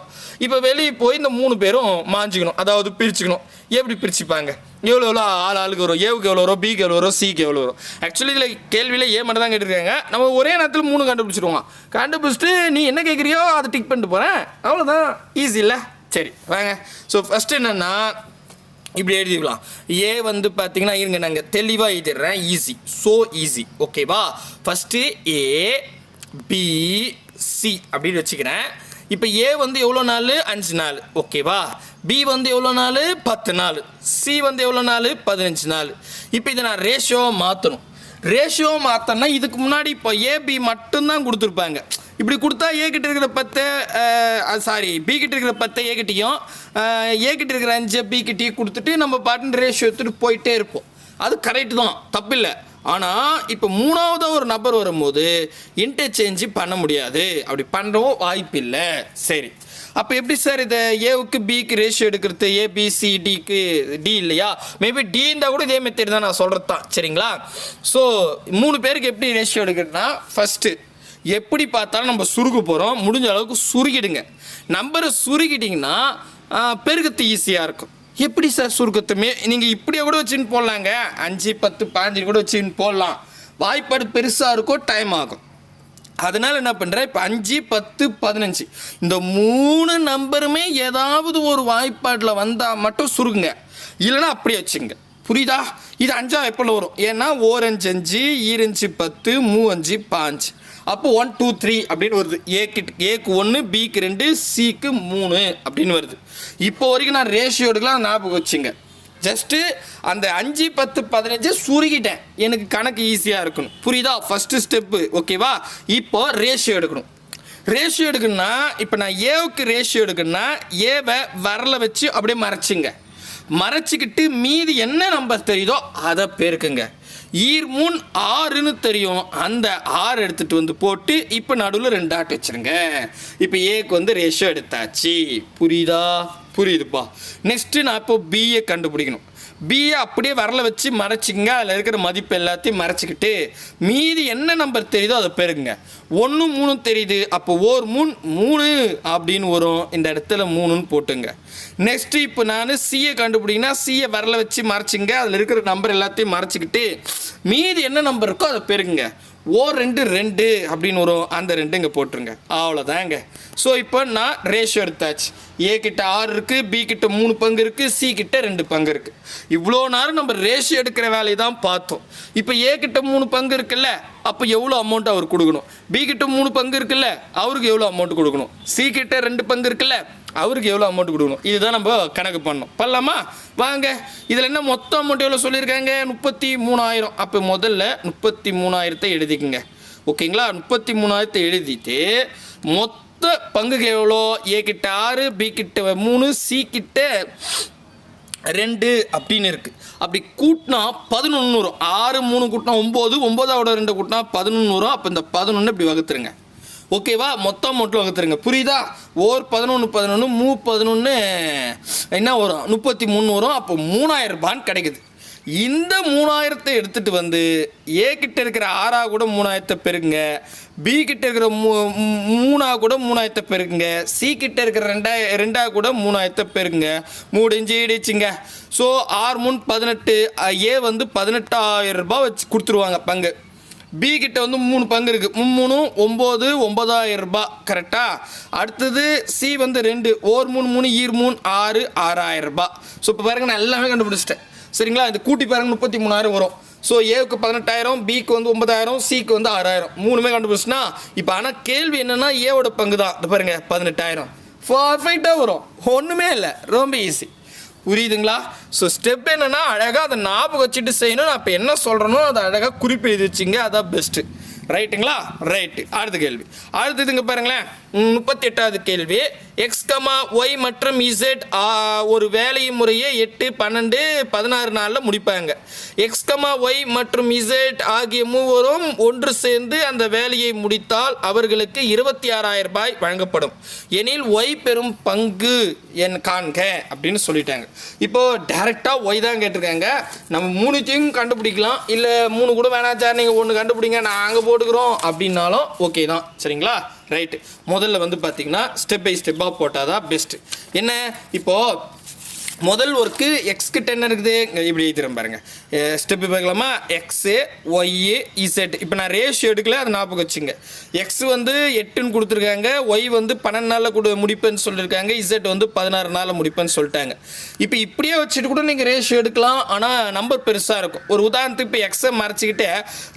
இப்போ வெளியே போய் இந்த மூணு பேரும் மாஞ்சிக்கணும் அதாவது பிரிச்சுக்கணும். எப்படி பிரிச்சுப்பாங்க? எவ்வளோ எவ்வளோ ஆள் ஆளுக்கு வரும் ஏவுக்கு எவ்வளோ வரும் பிக்கு எவ்வளோ வரும் சிக்கு எவ்வளோ வரும். ஆக்சுவலி இதில் கேள்வியில் ஏ மட்டும் தான் கேட்டிருக்காங்க. நம்ம ஒரே நேரத்தில் மூணு கண்டுபிடிச்சிருவோம். கண்டுபிடிச்சிட்டு நீ என்ன கேட்குறியோ அதை டிக் பண்ணிட்டு போகிறேன் அவ்வளோதான் ஈஸி இல்லை? சரி வாங்க. ஸோ ஃபஸ்ட்டு என்னென்னா இப்படி எழுதிக்கலாம் ஏ வந்து பார்த்தீங்கன்னா இருங்க நாங்கள் தெளிவாக எழுதிடுறேன். ஈஸி ஸோ ஈஸி ஓகேவா ஃபஸ்ட்டு ஏ பி சி அப்படின்னு வச்சுக்கிறேன். இப்போ ஏ வந்து எவ்வளோ நாள்? அஞ்சு நாள். ஓகேவா பி வந்து எவ்வளோ நாள்? பத்து நாள். சி வந்து எவ்வளோ நாள்? பதினஞ்சு நாள். இப்போ இதை நான் ரேஷியோவை மாற்றணும் ரேஷியோ மாற்றோன்னா இதுக்கு முன்னாடி இப்போ ஏபி மட்டும்தான் கொடுத்துருப்பாங்க. இப்படி கொடுத்தா ஏ கிட்ட இருக்கிற பத்து சாரி பி கிட்ட இருக்கிற பத்து ஏ கிட்டையும் ஏ கிட்ட இருக்கிற அஞ்சு பி கிட்டையும் கொடுத்துட்டு நம்ம பாட்டுன்னு ரேஷியோ எடுத்துகிட்டு போயிட்டே இருப்போம். அது கரெக்டு தான் தப்பில்லை. ஆனால் இப்போ மூணாவதாக ஒரு நபர் வரும்போது இன்டர்சேஞ்சு பண்ண முடியாது. அப்படி பண்ணுறவும் வாய்ப்பு இல்லை சரி. அப்போ எப்படி சார் இதை ஏவுக்கு பிக்கு ரேஷியோ எடுக்கிறது? ஏ பி டிக்கு டி இல்லையா? மேபி டி இருந்தால் கூட இதே மெத்தட் தான் நான் சொல்கிறது தான் சரிங்களா? ஸோ மூணு பேருக்கு எப்படி ரேஷியோ எடுக்கிறதுனா ஃபஸ்ட்டு எப்படி பார்த்தாலும் நம்ம சுருக்க போகிறோம் முடிஞ்ச அளவுக்கு சுருக்கிடுங்க. நம்பரை சுருக்கிட்டிங்கன்னா பெருக்கத்து ஈஸியாக இருக்கும். எப்படி சார் சுருக்கத்துமே நீங்கள் இப்படியே கூட வச்சுன்னு போடலாங்க. அஞ்சு பத்து பாஞ்சு கூட வச்சுன்னு போடலாம். வாய்ப்பாடு பெருசாக இருக்கும் டைம் ஆகும். அதனால் என்ன பண்ணுறேன் இப்போ அஞ்சு பத்து பதினஞ்சு. இந்த மூணு நம்பருமே ஏதாவது ஒரு வாய்ப்பாட்டில் வந்தால் மட்டும் சுருங்க இல்லைன்னா அப்படியே வச்சுங்க புரியுதா? இது அஞ்சா எப்போ வரும்? ஏன்னா ஓரஞ்சு அஞ்சு ஈரஞ்சு பத்து மூ அஞ்சு பாஞ்சு. அப்போ ஒன் டூ த்ரீ அப்படின்னு வருது. ஏக்கு ஏக்கு ஒன்று பிக்கு ரெண்டு சிக்கு மூணு அப்படின்னு வருது. இப்போ வரைக்கும் நான் ரேஷியோ எடுக்கலாம் ஞாபகம் வச்சுங்க. ஜஸ்ட்டு அந்த அஞ்சு பத்து பதினஞ்சு சுருகிட்டேன் எனக்கு கணக்கு ஈஸியாக இருக்கணும். புரியுதா? ஃபஸ்ட்டு ஸ்டெப்பு ஓகேவா இப்போ ரேஷியோ எடுக்கணும். ரேஷியோ எடுக்கணும்னா இப்போ நான் ஏவுக்கு ரேஷியோ எடுக்கணும்னா ஏவை வரல வச்சு அப்படியே மறைச்சிங்க. மறைச்சிக்கிட்டு மீதி என்ன நம்பர் தெரியுதோ அதை பெருக்குங்க. ஈர் மூணு ஆறுன்னு தெரியும். அந்த ஆறு எடுத்துகிட்டு வந்து போட்டு இப்போ நடுவில் ரெண்டு ஆட்டு வச்சிருங்க. இப்போ ஏக்கு வந்து ரேஷியோ எடுத்தாச்சு. புரியுதா? புரியுதுப்பா. நெக்ஸ்ட்டு நான் இப்போ பிஏ கண்டுபிடிக்கணும். பிஏ அப்படியே வரல வச்சு மறைச்சிங்க அதில் இருக்கிற மதிப்பு எல்லாத்தையும் மறைச்சிக்கிட்டு மீதி என்ன நம்பர் தெரியுதோ அதை பெருங்க ஒன்று மூணு தெரியுது. அப்போ ஓர் மூணு மூணு அப்படின்னு வரும். இந்த இடத்துல மூணுன்னு போட்டுங்க. நெக்ஸ்ட்டு இப்போ நான் சிஏ கண்டுபிடிங்கன்னா சிஏ வரல வச்சு மறைச்சிங்க. அதில் இருக்கிற நம்பர் எல்லாத்தையும் மறைச்சிக்கிட்டு மீதி என்ன நம்பர் இருக்கோ அதை பெருங்க ஓ ரெண்டு ரெண்டு அப்படின்னு வரும். அந்த ரெண்டு இங்கே போட்டுருங்க. அவ்வளோதாங்க ஸோ இப்போ நான் ரேஷியோ எடுத்தாச்சு. ஏ கிட்ட ஆறு இருக்குது பி கிட்ட மூணு பங்கு இருக்குது சி கிட்ட ரெண்டு பங்கு இருக்குது இவ்வளோ நேரம் நம்ம ரேஷியோ எடுக்கிற வேலையை தான் பார்த்தோம். இப்போ ஏ கிட்ட மூணு பங்கு இருக்குல்ல அப்போ எவ்வளோ அமௌண்ட் அவர் கொடுக்கணும்? பி கிட்ட மூணு பங்கு இருக்குல்ல அவருக்கு எவ்வளோ அமௌண்ட் கொடுக்கணும்? சி கிட்ட ரெண்டு பங்கு இருக்குல்ல அவருக்கு எவ்வளோ அமௌண்ட் கொடுக்கணும்? இதுதான் நம்ம கணக்கு பண்ணோம் பண்ணலாமா? வாங்க. இதில் என்ன மொத்த அமௌண்ட் எவ்வளோ சொல்லியிருக்காங்க? முப்பத்தி மூணாயிரம். அப்போ முதல்ல முப்பத்தி மூணாயிரத்தை எழுதிக்குங்க. ஓகேங்களா? முப்பத்தி மூணாயிரத்தை எழுதிட்டு மொத்த பங்குக்கு எவ்வளோ? ஏ கிட்ட ஆறு பி கிட்ட மூணு சி கிட்ட ரெண்டு அப்படின்னு இருக்குது அப்படி கூட்டினா பதினொன்று வரும் ஆறு மூணு கூட்டினா ஒம்பது ஒம்பதாவோட ரெண்டு கூட்டினா பதினொன்று வரும் அப்போ இந்த பதினொன்று இப்படி வகுத்துருங்க. ஓகேவா மொத்தம் மட்டும் வகுத்துருங்க புரியுதா? ஓர் பதினொன்று பதினொன்று மூ பதினொன்று என்ன வரும்? முப்பத்தி மூணு வரும். அப்போ மூணாயிரம் ரூபான்னு கிடைக்குது. இந்த மூணாயிரத்தை எடுத்துட்டு வந்து ஏ கிட்ட இருக்கிற ஆறா கூட மூணாயிரத்தை பெருங்க பி கிட்ட இருக்கிற மூ மூ- மூணா கூட மூணாயிரத்தை பெருங்க சி கிட்ட இருக்கிற ரெண்டா ரெண்டா கூட மூணாயிரத்தை பெருங்க முடிஞ்சிடுச்சுங்க ஸோ ஆறு மூணு பதினெட்டு ஏ வந்து பதினெட்டாயிரம் ரூபாய் வச்சு கொடுத்துருவாங்க பங்கு. பி கிட்ட வந்து மூணு பங்கு இருக்குது மூணு ஒம்பது ஒம்பதாயிரம் ரூபாய். கரெக்டாக அடுத்தது சி வந்து ரெண்டு ஓர் மூணு மூணு ஈர் மூணு ஆறு ஆறாயிரம் ரூபாய். ஸோ இப்போ பாருங்க நான் எல்லாமே கண்டுபிடிச்சிட்டேன். சரிங்களா? இது கூட்டி பாருங்க முப்பத்தி மூணாயிரம் வரும். ஸோ ஏவுக்கு பதினெட்டாயிரம் பிக்கு வந்து ஒன்பதாயிரம் சிக்கு வந்து ஆறாயிரம். மூணுமே கண்டுபிடிச்சுன்னா இப்போ ஆனால் கேள்வி என்னென்னா ஏவோட பங்கு தான் இது பாருங்க பதினெட்டாயிரம். பர்ஃபெக்டாக வரும். ஒன்றுமே இல்லை. ரொம்ப ஈஸி புரியுதுங்களா? ஸோ ஸ்டெப் என்னென்னா அழகாக அதை ஞாபகம் வச்சுட்டு செய்யணும். நான் இப்போ என்ன சொல்கிறேனோ அதை அழகாக குறிப்பு எழுதி வச்சிங்க. அதான் பெஸ்ட்டு ரைட்டுங்களா ரைட்டு அடுத்த கேள்வி. அடுத்ததுங்க பாருங்களேன். முப்பத்தி எட்டாவது கேள்வி. எக்ஸ்கமா ஒய் மற்றும் இசட் ஒரு வேலை முறையை எட்டு பன்னெண்டு பதினாறு நாளில் முடிப்பாங்க. எக்ஸ்கமா ஒய் மற்றும் இசட் ஆகிய மூவரும் ஒன்று சேர்ந்து அந்த வேலையை முடித்தால் அவர்களுக்கு இருபத்தி ஆறாயிரம் ரூபாய் வழங்கப்படும். எனில் ஒய் பெறும் பங்கு என் காண்க அப்படின்னு சொல்லிட்டாங்க. இப்போ டைரெக்டாக ஒய் தான் கேட்டிருக்காங்க. நம்ம மூணுத்தையும் கண்டுபிடிக்கலாம். இல்லை மூணு கூட வேணாச்சார் நீங்கள் ஒன்று கண்டுபிடிங்க. நாங்கள் போட்டுக்கிறோம். அப்படின்னாலும் ஓகே தான். சரிங்களா? ரைட்டு முதல்ல வந்து பார்த்தீங்கன்னா ஸ்டெப் பை ஸ்டெப்பாக போட்டால் தான் பெஸ்ட்டு என்ன? இப்போது முதல் ஒர்க்கு எக்ஸ்க்கு டென் இருக்குது? இப்படி எழுதிறேன் பாருங்கள் ஸ்டெப்பு பார்க்கலாமா? எக்ஸு ஒய்யு இசட் இப்போ நான் ரேஷியோ எடுக்கல அது ஞாபகம் வச்சுங்க. எக்ஸ் வந்து எட்டுன்னு கொடுத்துருக்காங்க ஒய் வந்து பன்னெண்டு நாளில் கொடு முடிப்பேன்னு சொல்லியிருக்காங்க இசட் வந்து பதினாறு நாளில் முடிப்பேன்னு சொல்லிட்டாங்க. இப்போ இப்படியே வச்சுட்டு கூட நீங்கள் ரேஷியோ எடுக்கலாம் ஆனால் நம்பர் பெருசாக இருக்கும். ஒரு உதாரணத்துக்கு இப்போ எக்ஸை மறைச்சிக்கிட்டு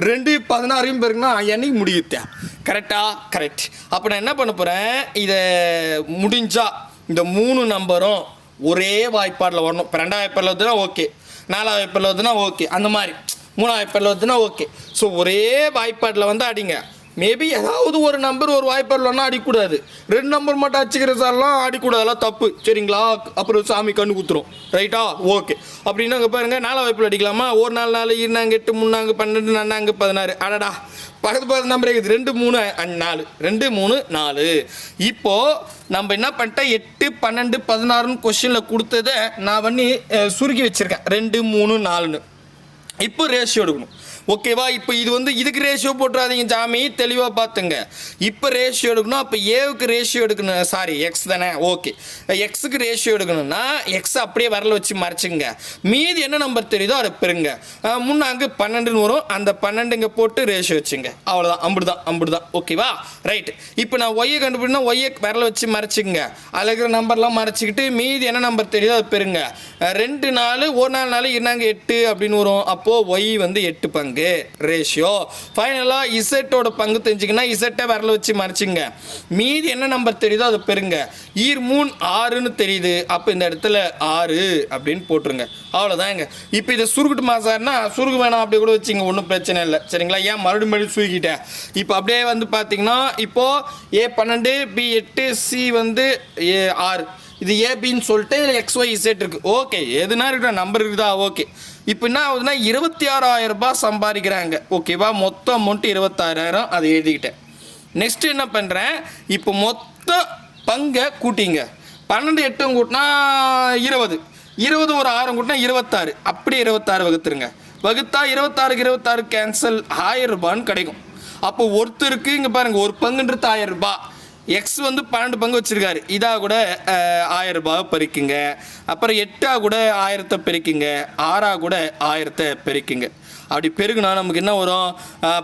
ரெண்டு பதினாறையும் பேருக்குன்னா என்னைக்கு முடியுத்தேன் கரெக்டா கரெக்ட் அப்போ நான் என்ன பண்ண போகிறேன் இதை முடிஞ்சால் இந்த மூணு நம்பரும் ஒரே வாய்ப்பாடில் வரணும். இப்போ ரெண்டாவது வாய்ப்பாடில் வருதுன்னா ஓகே நாலாவது வாய்ப்பாடில் வருதுன்னா ஓகே அந்த மாதிரி. மூணாவது வாய்ப்பாடில் வருதுன்னா ஓகே ஸோ ஒரே வாய்ப்பாடில் வந்து அடிங்க. மேபி ஏதாவது ஒரு நம்பர் ஒரு வாய்ப்பு இல்லைன்னா அடிக்கூடாது. ரெண்டு நம்பர் மட்டும் அடிச்சுக்கிற சார்லாம் அடிக்கூடாது தப்பு. சரிங்களா? அப்புறம் சாமி கண்ணு குத்துரும். ரைட்டா ஓகே அப்படின்னா அங்கே பாருங்கள் நாலா வாய்ப்பில் அடிக்கலாமா? ஒரு நாலு நாலு இருநாங்க எட்டு மூணாங்க பன்னெண்டு நன்னாங்க பதினாறு. அடடா. பக்கத்து பக்கத்து நம்பர் இருக்குது. ரெண்டு மூணு அஞ்சு, நாலு. ரெண்டு மூணு நாலு. இப்போ நம்ம என்ன பண்ணிட்டேன் எட்டு பன்னெண்டு பதினாறுன்னு கொஷினில் கொடுத்ததை நான் பண்ணி சுருக்கி வச்சுருக்கேன். ரெண்டு மூணு நாலுன்னு. இப்போ ரேஷியோ எடுக்கணும். ஓகேவா? இப்போ இது வந்து இதுக்கு ரேஷியோ போட்டுறாதீங்க ஜாமி. தெளிவாக பார்த்துங்க. இப்போ ரேஷியோ எடுக்கணும். அப்போ ஏவுக்கு ரேஷியோ எடுக்கணும். சாரி எக்ஸ் தானே? ஓகே எக்ஸுக்கு ரேஷியோ எடுக்கணும்னா எக்ஸ் அப்படியே வரல வச்சு மறைச்சுங்க. மீதி என்ன நம்பர் தெரியுதோ அதை பெருங்க அஹ், முன்னாங்க பன்னெண்டுன்னு வரும். அந்த பன்னெண்டுங்க போட்டு ரேஷியோ வச்சுங்க. அவ்வளோதான் அம்புடுதான். அம்புடுதான். ஓகேவா? ரைட் இப்போ நான் ஒய்யை கண்டுபிடினா ஒய்யை வரல வச்சு மறைச்சிங்க. அதில் இருக்கிற நம்பர்லாம் மறைச்சிக்கிட்டு மீதி என்ன நம்பர் தெரியுதோ அதை பெருங்க ரெண்டு நாள் ஒரு நாள் நாள் இருந்தாங்க எட்டு அப்படின்னு வரும். அப்போது ஒய் வந்து எட்டு பங்கு. ரேஷியோ ஃபைனலாக இசட்டோட பங்கு தெரிஞ்சுக்கினா இசட்டை வரல வச்சு மறைச்சிங்க. மீதி என்ன நம்பர் தெரியுதோ அதை பெறுங்க. ஈர் மூணு ஆறுன்னு தெரியுது. அப்போ இந்த இடத்துல ஆறு அப்படின்னு போட்டுருங்க. அவ்வளோதாங்க இப்போ இதை சுருக்கிட்டுமா மாசார்னா சுருகு வேணாம் அப்படி கூட வச்சுங்க. ஒன்றும் பிரச்சனை இல்லை. சரிங்களா? ஏன் மறுபடியும் மறுபடியும் சுருக்கிட்டேன். இப்போ அப்படியே வந்து பார்த்தீங்கன்னா இப்போது ஏ பன்னெண்டு பி எட்டு சி வந்து ஏ ஆறு. இது ஏபின்னு சொல்லிட்டு இதில் எக்ஸ் ஒய் இசட் இருக்குது ஓகே எதுனா இருக்கிற நம்பர் இருக்குதா? ஓகே இப்போ என்ன ஆகுதுன்னா இருபத்தி ஆறாயிரம் ரூபாய் சம்பாதிக்கிறாங்க. ஓகேவா மொத்த அமௌண்ட் இருபத்தாறாயிரம் அதை எழுதிக்கிட்டேன். நெக்ஸ்ட் என்ன பண்ணுறேன் இப்போ மொத்த பங்கை கூட்டிங்க. பன்னெண்டு எட்டும் கூட்டினா இருபது. இருபது ஒரு ஆயிரம் கூட்டினா இருபத்தாறு. அப்படியே இருபத்தாறு வகுத்துருங்க. வகுத்தா இருபத்தாறுக்கு இருபத்தாறு கேன்சல் ஆயிரம் ரூபான்னு கிடைக்கும். அப்போ ஒருத்தருக்கு இங்கே பாருங்கள் ஒரு பங்குன்றது ஆயிரம் ரூபாய். எக்ஸ் வந்து பன்னெண்டு பங்கு வச்சிருக்காரு. இதாக கூட ஆயிரம் ரூபாவை பெருக்குங்க. அப்புறம் எட்டாக கூட ஆயிரத்தை பெருக்குங்க. ஆறாக கூட ஆயிரத்தை பெருக்குங்க. அப்படி பெருகுனா நமக்கு என்ன வரும்?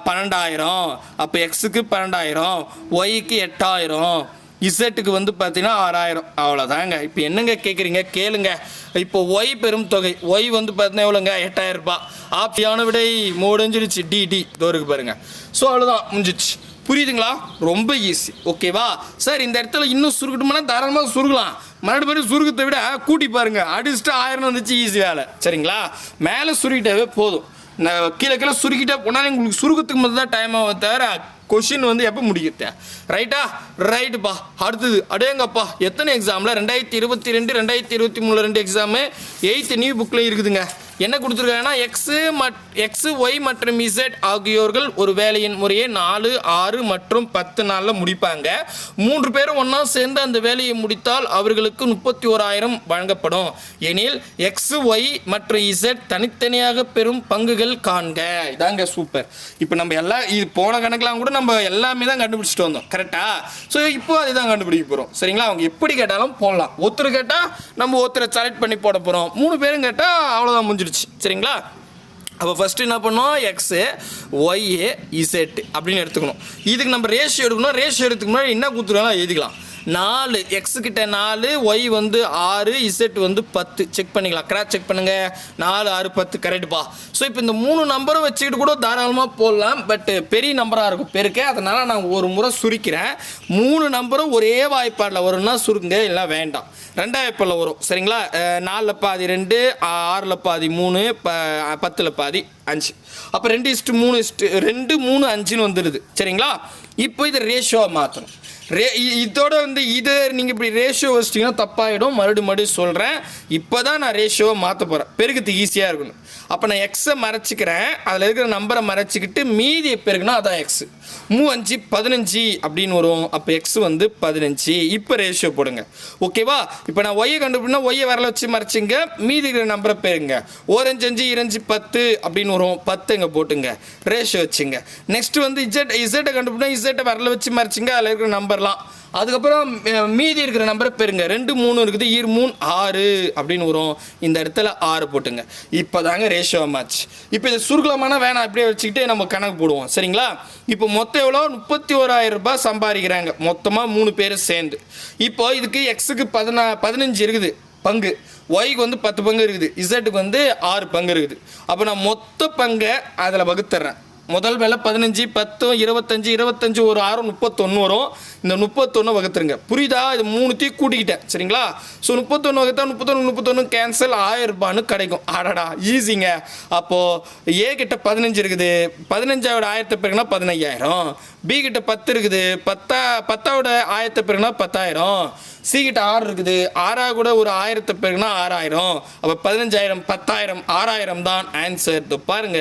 பன்னெண்டாயிரம். அப்போ எக்ஸுக்கு பன்னெண்டாயிரம். ஒய்க்கு எட்டாயிரம். இசட்டுக்கு வந்து பார்த்தீங்கன்னா ஆறாயிரம். அவ்வளோதாங்க இப்போ என்னங்க கேட்குறீங்க கேளுங்க. இப்போ ஒய் பெரும் தொகை. ஒய் வந்து பார்த்தீங்கன்னா எவ்வளோங்க எட்டாயிரம் ரூபாய் ஆப்டியான விடை முடிஞ்சிருச்சு. டி டி தோருக்கு பாருங்க. ஸோ அவ்வளோதான் முடிஞ்சிச்சு புரியுதுங்களா? ரொம்ப ஈஸி ஓகேவா சார் இந்த இடத்துல இன்னும் சுருக்கட்டுமானா தாராளமாக சுருக்கலாம். மறுபடியும் சுருக்கத்தை விட கூட்டி பாருங்க. அடிச்சுட்டு ஆயிரம் வந்துச்சு ஈஸி வேலை. சரிங்களா? மேலே சுருக்கிட்டாவே போதும். நான் கீழே கீழே சுருக்கிட்டே போனாலும் உங்களுக்கு சுருக்கத்துக்கு மட்டும் தான் டைம் ஆகும் தவிர கொஷின் வந்து எப்போ முடிக்கிறத ரைட்டா ரைட்டுப்பா அடுத்தது அடேங்கப்பா. எத்தனை எக்ஸாமில் ரெண்டாயிரத்தி இருபத்தி ரெண்டு ரெண்டாயிரத்தி இருபத்தி மூணு ரெண்டு எக்ஸாமு எயித்து நியூ புக்கில் இருக்குதுங்க. என்ன கொடுத்துருக்காங்கன்னா எக்ஸு மட் எக்ஸு ஒய் மற்றும் இசட் ஆகியோர்கள் ஒரு வேலையின் முறையை நாலு ஆறு மற்றும் பத்து நாளில் முடிப்பாங்க. மூன்று பேரும் ஒன்றா சேர்ந்து அந்த வேலையை முடித்தால் அவர்களுக்கு முப்பத்தி ஓராயிரம் வழங்கப்படும். எனில் எக்ஸ் ஒய் மற்றும் இசட் தனித்தனியாக பெறும் பங்குகள் காண்க. இதாங்க சூப்பர் இப்போ நம்ம எல்லாம் இது போன கணக்கெலாம் கூட நம்ம எல்லாமே தான் கண்டுபிடிச்சிட்டு வந்தோம். கரெக்டா ஸோ இப்போ அதை தான் கண்டுபிடிக்க போகிறோம் சரிங்களா? அவங்க எப்படி கேட்டாலும் போடலாம். ஒருத்தர் கேட்டால் நம்ம ஒருத்தரை செலக்ட் பண்ணி போட போகிறோம் மூணு பேரும் கேட்டால் அவ்வளோதான் முடிஞ்சிடுச்சு. சரிங்களா? அப்போ ஃபஸ்ட்டு என்ன பண்ணோம் எக்ஸு ஒய்ஏ இசெட் அப்படின்னு எடுத்துக்கணும். இதுக்கு நம்ம ரேஷியோ எடுக்கணும். ரேஷியோ எடுத்துக்கணும் முன்னாடி என்ன கொடுத்துருக்காங்களோ எழுதிக்கலாம். நாலு எக்ஸ் கிட்ட நாலு ஒய் வந்து ஆறு இசட் வந்து பத்து. செக் பண்ணிக்கலாம். கிராக் செக் பண்ணுங்க. நாலு ஆறு பத்து. கரெக்டுப்பா ஸோ இப்போ இந்த மூணு நம்பரும் வச்சுக்கிட்டு கூட தாராளமாக போடலாம். பட் பெரிய நம்பராக இருக்கும். பெருக்கே. அதனால் நான் ஒரு முறை சுருக்கிறேன். மூணு நம்பரும் ஒரே வாய்ப்பாடில் வரும்னா சுருங்க இல்லை வேண்டாம். ரெண்டாம் வாய்ப்பாடில் வரும். சரிங்களா? நாலில் பாதி ரெண்டு ஆறில் பாதி மூணு ப பத்தில் பாதி அஞ்சு. அப்போ ரெண்டு இஸ்ட்டு மூணு இஸ்ட்டு ரெண்டு மூணு அஞ்சுன்னு வந்துடுது சரிங்களா? இப்போ இது ரேஷியோவை மாற்றணும் ரே இதோட வந்து இது நீங்கள் இப்படி ரேஷியோ வச்சிட்டிங்கன்னா தப்பாகிடும் மறுபடியும் மறுபடியும் சொல்கிறேன் இப்போ தான் நான் ரேஷியோவை மாற்ற போகிறேன் பெருக்கிறதுக்கு ஈஸியாக இருக்கணும். அப்போ நான் எக்ஸை மறைச்சிக்கிறேன். அதில் இருக்கிற நம்பரை மறைச்சிக்கிட்டு மீதி பெருக்குனா அதான் எக்ஸு மூ அஞ்சு பதினஞ்சு அப்படின்னு வரும். அப்போ எக்ஸ் வந்து பதினஞ்சு. இப்போ ரேஷியோ போடுங்க. ஓகேவா இப்போ நான் ஒய்யை கண்டுபிடினா ஒய்யை வரல வச்சு மறைச்சிங்க. மீதி இருக்கிற நம்பரை பெருங்க ஓரஞ்சு அஞ்சு இரஞ்சு பத்து அப்படின்னு வரும். பத்து இங்கே போட்டுங்க. ரேஷியோ வச்சுங்க. நெக்ஸ்ட் வந்து இசட் இசட்டை கண்டுபிடினா இசட்டை வரல வச்சு மறைச்சிங்க அதில் இருக்கிற நம்பர்லாம். அதுக்கப்புறம் மீதி இருக்கிற நம்பரை பெருங்க ரெண்டு மூணு இருக்குது. ஈர் மூணு ஆறு அப்படின்னு வரும். இந்த இடத்துல ஆறு போட்டுங்க. இப்போ தாங்க ரேஷியோ மேட்ச் இப்போ இது சுருக்கலமான வேணாம். அப்படியே வச்சுக்கிட்டு நம்ம கணக்கு போடுவோம். சரிங்களா? இப்போ மொத்தம் எவ்வளோ? முப்பத்தி ஓராயிரம் ரூபாய் சம்பாதிக்கிறாங்க. மொத்தமாக மூணு பேர் சேர்ந்து. இப்போ இதுக்கு எக்ஸுக்கு பதினா பதினஞ்சு இருக்குது. பங்கு. ஒய்க்கு வந்து பத்து பங்கு இருக்குது. இசட்டுக்கு வந்து ஆறு பங்கு இருக்குது. அப்போ நான் மொத்த பங்கை அதில் வகுத்துறேன். முதல் வேலை பதினஞ்சு பத்து இருபத்தஞ்சு இருபத்தஞ்சு ஒரு ஆறு முப்பத்தொன்று வரும். இந்த முப்பத்தொன்று வகுத்துருங்க. புரியுதா? இது மூணுத்தையும் கூட்டிக்கிட்டேன். சரிங்களா? ஸோ முப்பத்தொன்று வகுத்தா முப்பத்தொன்று முப்பத்தொன்று கேன்சல் ஆயிரம் ரூபான்னு கிடைக்கும். அடடா ஈஸிங்க அப்போது ஏ கிட்ட பதினஞ்சு இருக்குது. பதினஞ்சாவோட ஆயிரத்தை பேருக்குன்னா பதினையாயிரம். பி கிட்ட பத்து இருக்குது. பத்தா பத்தாவோட ஆயிரத்தை பிறகுனா பத்தாயிரம். சி கிட்ட ஆறு இருக்குது. ஆறா கூட ஒரு ஆயிரத்தை பிறகுனா ஆறாயிரம். அப்போ பதினஞ்சாயிரம் பத்தாயிரம் ஆறாயிரம் தான் ஆன்சர் இதோ பாருங்க.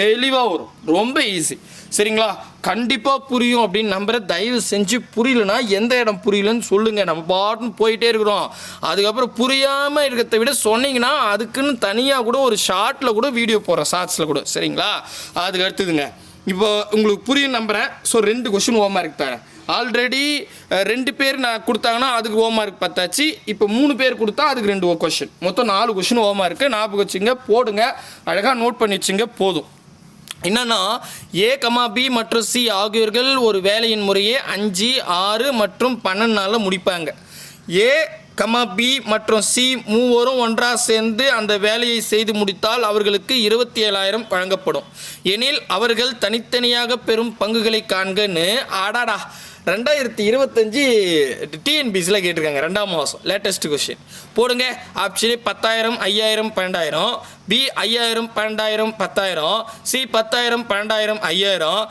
தெளிவாக வரும். ரொம்ப ஈஸி சரிங்களா? கண்டிப்பாக புரியும் அப்படின்னு நம்புற தயவு செஞ்சு புரியலனா எந்த இடம் புரியலன்னு சொல்லுங்கள் நம்ம பாட்டுன்னு போயிட்டே இருக்கிறோம். அதுக்கப்புறம் புரியாமல் இருக்கிறத விட சொன்னீங்கன்னா அதுக்குன்னு தனியாக கூட ஒரு ஷார்ட்டில் கூட வீடியோ போடுறேன் ஷார்ட்ஸில் கூட. சரிங்களா? அதுக்கு அடுத்ததுங்க. இப்போ உங்களுக்கு புரியும் நம்புகிறேன் ஸோ ரெண்டு கொஷின் ஹோம் மார்க் தரேன். ஆல்ரெடி ரெண்டு பேர் நான் கொடுத்தாங்கன்னா அதுக்கு ஹோம் மார்க் பத்தாச்சு. இப்போ மூணு பேர் கொடுத்தா அதுக்கு ரெண்டு கொஷின் மொத்தம் நாலு கொஷின் ஹோம் மார்க்கு ஞாபகம் வச்சுங்க போடுங்க. அழகாக நோட் பண்ணி வச்சுங்க போதும். என்னன்னா ஏ கமா பி மற்றும் சி ஆகியோர்கள் ஒரு வேலையின் முறையே அஞ்சு ஆறு மற்றும் பன்னெண்டு நாளில் முடிப்பாங்க. ஏ கமா பி மற்றும் சி மூவரும் ஒன்றாக சேர்ந்து அந்த வேலையை செய்து முடித்தால் அவர்களுக்கு இருபத்தி ஏழாயிரம் வழங்கப்படும். எனில் அவர்கள் தனித்தனியாக பெறும் பங்குகளை காண்கன்னு ஆடாடா ரெண்டாயிரத்தி இருபத்தஞ்சி டிஎன்பிசியில் கேட்டிருக்காங்க ரெண்டாம் மாதம் லேட்டஸ்ட் கொஷின் போடுங்க ஆப்ஷனே பத்தாயிரம் ஐயாயிரம் பன்னெண்டாயிரம் பி ஐயாயிரம் பன்னெண்டாயிரம் பத்தாயிரம் சி பத்தாயிரம் பன்னெண்டாயிரம் ஐயாயிரம்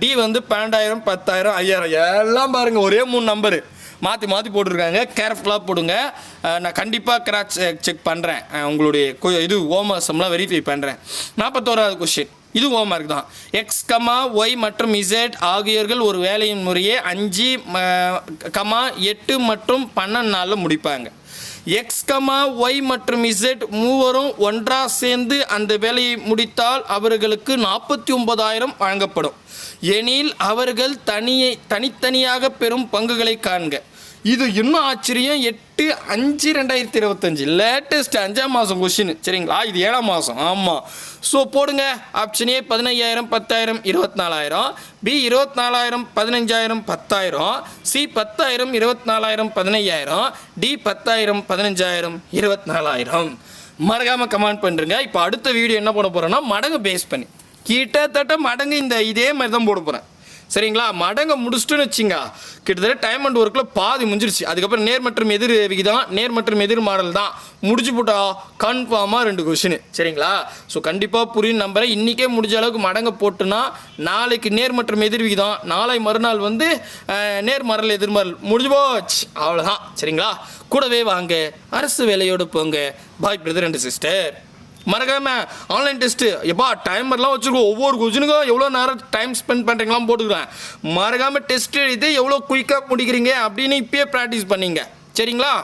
டி வந்து பன்னெண்டாயிரம் பத்தாயிரம் ஐயாயிரம் எல்லாம் பாருங்கள் ஒரே மூணு நம்பரு மாற்றி மாற்றி போட்டிருக்காங்க. கேர்ஃபுல்லாக போடுங்க. நான் கண்டிப்பாக கிராச் செக் பண்ணுறேன் உங்களுடைய இது ஓமர்சம்லாம் வெரிஃபை பண்ணுறேன் நாற்பத்தோராவது கொஷின் இது ஹோம்ஒர்க் தான். எக்ஸ் கமா ஒய் மற்றும் இசட் ஆகியோர்கள் ஒரு வேலையின் முறையே அஞ்சு கமா எட்டு மற்றும் பன்னெண்டு நாளில் முடிப்பாங்க. எக்ஸ் கமா ஒய் மற்றும் இசட் மூவரும் ஒன்றாக சேர்ந்து அந்த வேலையை முடித்தால் அவர்களுக்கு நாற்பத்தி ஒன்பதாயிரம் வழங்கப்படும். எனில் அவர்கள் தனியை தனித்தனியாக பெறும் பங்குகளை காண்க. இது இன்னும் ஆச்சரியம். எட்டு அஞ்சு ரெண்டாயிரத்தி இருபத்தஞ்சு. லேட்டஸ்ட் அஞ்சாம் மாதம் கொஷின் சரிங்களா? இது ஏழாம் மாதம் ஆமாம் ஸோ போடுங்க. ஆப்ஷன் ஏ பதினையாயிரம் பத்தாயிரம் இருபத்தி நாலாயிரம் பி இருபத்தி நாலாயிரம் பதினஞ்சாயிரம் பத்தாயிரம். சி பத்தாயிரம் இருபத்தி நாலாயிரம் பதினையாயிரம். டி பத்தாயிரம் பதினஞ்சாயிரம் இருபத்தி நாலாயிரம் மறக்காமல் கமெண்ட் பண்ணுறங்க இப்போ அடுத்த வீடியோ என்ன பண்ண போகிறோன்னா மடங்கு பேஸ் பண்ணி. கிட்டத்தட்ட மடங்கு இந்த இதே மாதிரி தான் போட போகிறேன் சரிங்களா? மடங்க முடிச்சுட்டுன்னு வச்சுங்க. கிட்டத்தட்ட டைம் அண்ட் ஒர்க்கில் பாதி முடிஞ்சிருச்சு. அதுக்கப்புறம் நேர் மற்றும் எதிர் விகிதம் நேர் மற்றும் எதிர் மாடல் தான். முடிச்சு போட்டா கன்ஃபார்மாக ரெண்டு கொஷின் சரிங்களா? ஸோ கண்டிப்பாக புரியும் நம்புகிறேன் இன்றைக்கே முடிஞ்ச அளவுக்கு மடங்க போட்டுனா நாளைக்கு நேர் மற்றும் எதிர் விகிதம் நாளை மறுநாள் வந்து அஹ், நேர் மரல் எதிர்மரல் முடிஞ்சு போச்சு. அவ்வளோதான் சரிங்களா? கூடவே வாங்க. அரசு வேலையோடு போங்க. பாய் பிரதர் அண்ட் சிஸ்டர் மறக்காம ஆன்லைன் டெஸ்ட்டு எப்பா டைமர்லாம் வச்சுருக்கோம். ஒவ்வொரு கொஸ்டினுக்கும் எவ்வளோ நேரம் டைம் ஸ்பெண்ட் பண்ணுறீங்களாம் போட்டுக்கிறேன். மறக்காம டெஸ்ட் எழுதி எவ்வளோ குயிக்காக முடிக்கிறீங்க அப்படின்னு இப்பயே ப்ராக்டிஸ் பண்ணிங்க. சரிங்களா?